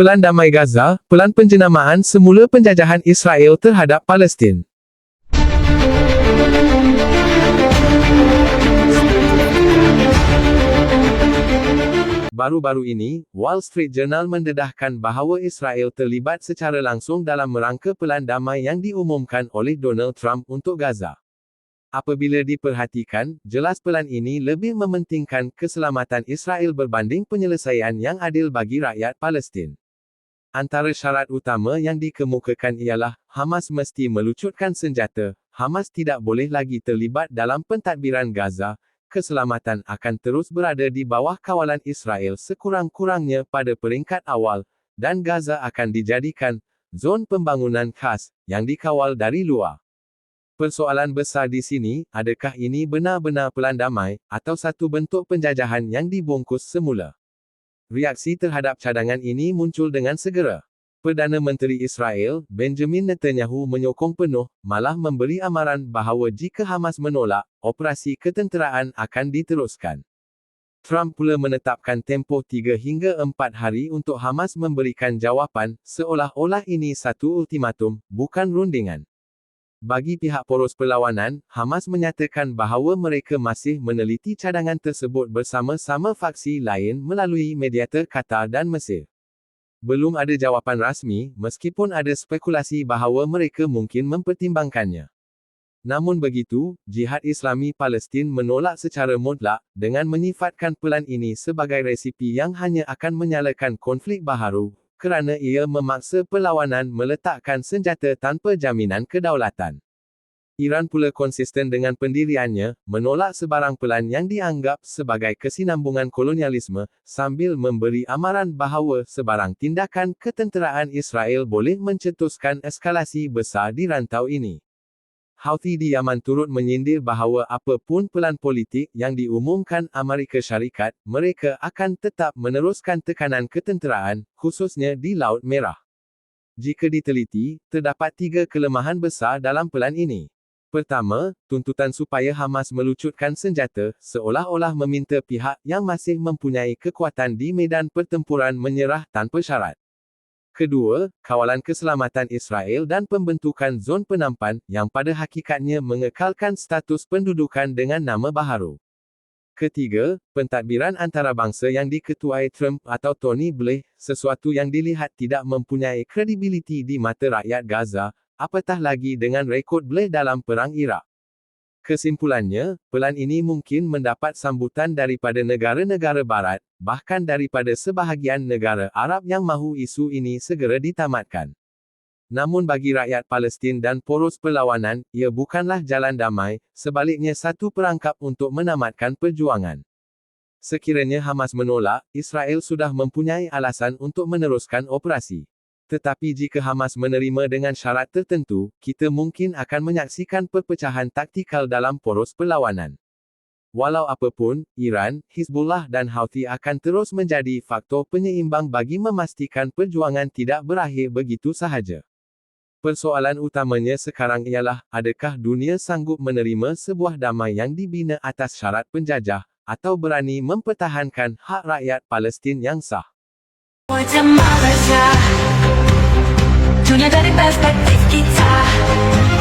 Pelan Damai Gaza, Pelan Penjenamaan Semula Penjajahan Israel Terhadap Palestin Baru-baru ini, Wall Street Journal mendedahkan bahawa Israel terlibat secara langsung dalam merangka pelan damai yang diumumkan oleh Donald Trump untuk Gaza. Apabila diperhatikan, jelas pelan ini lebih mementingkan keselamatan Israel berbanding penyelesaian yang adil bagi rakyat Palestin. Antara syarat utama yang dikemukakan ialah, Hamas mesti melucutkan senjata, Hamas tidak boleh lagi terlibat dalam pentadbiran Gaza, keselamatan akan terus berada di bawah kawalan Israel sekurang-kurangnya pada peringkat awal, dan Gaza akan dijadikan zon pembangunan khas yang dikawal dari luar. Persoalan besar di sini, adakah ini benar-benar pelan damai, atau satu bentuk penjajahan yang dibungkus semula? Reaksi terhadap cadangan ini muncul dengan segera. Perdana Menteri Israel, Benjamin Netanyahu menyokong penuh, malah memberi amaran bahawa jika Hamas menolak, operasi ketenteraan akan diteruskan. Trump pula menetapkan tempoh 3 hingga 4 hari untuk Hamas memberikan jawapan, seolah-olah ini satu ultimatum, bukan rundingan. Bagi pihak poros perlawanan, Hamas menyatakan bahawa mereka masih meneliti cadangan tersebut bersama-sama faksi lain melalui mediator Qatar dan Mesir. Belum ada jawapan rasmi, meskipun ada spekulasi bahawa mereka mungkin mempertimbangkannya. Namun begitu, Jihad Islami Palestin menolak secara mutlak, dengan menyifatkan pelan ini sebagai resipi yang hanya akan menyalakan konflik baharu, kerana ia memaksa perlawanan meletakkan senjata tanpa jaminan kedaulatan. Iran pula konsisten dengan pendiriannya, menolak sebarang pelan yang dianggap sebagai kesinambungan kolonialisme, sambil memberi amaran bahawa sebarang tindakan ketenteraan Israel boleh mencetuskan eskalasi besar di rantau ini. Houthi di Yaman turut menyindir bahawa apapun pelan politik yang diumumkan Amerika Syarikat, mereka akan tetap meneruskan tekanan ketenteraan, khususnya di Laut Merah. Jika diteliti, terdapat tiga kelemahan besar dalam pelan ini. Pertama, tuntutan supaya Hamas melucutkan senjata, seolah-olah meminta pihak yang masih mempunyai kekuatan di medan pertempuran menyerah tanpa syarat. Kedua, kawalan keselamatan Israel dan pembentukan zon penampan, yang pada hakikatnya mengekalkan status pendudukan dengan nama baharu. Ketiga, pentadbiran antarabangsa yang diketuai Trump atau Tony Blair, sesuatu yang dilihat tidak mempunyai kredibiliti di mata rakyat Gaza, apatah lagi dengan rekod Blair dalam Perang Iraq. Kesimpulannya, pelan ini mungkin mendapat sambutan daripada negara-negara barat, bahkan daripada sebahagian negara Arab yang mahu isu ini segera ditamatkan. Namun bagi rakyat Palestin dan poros perlawanan, ia bukanlah jalan damai, sebaliknya satu perangkap untuk menamatkan perjuangan. Sekiranya Hamas menolak, Israel sudah mempunyai alasan untuk meneruskan operasi. Tetapi jika Hamas menerima dengan syarat tertentu, kita mungkin akan menyaksikan perpecahan taktikal dalam poros perlawanan. Walau apapun, Iran, Hizbullah dan Houthi akan terus menjadi faktor penyeimbang bagi memastikan perjuangan tidak berakhir begitu sahaja. Persoalan utamanya sekarang ialah, adakah dunia sanggup menerima sebuah damai yang dibina atas syarat penjajah, atau berani mempertahankan hak rakyat Palestin yang sah. Wajah Malaysia Dunia dari perspektif kita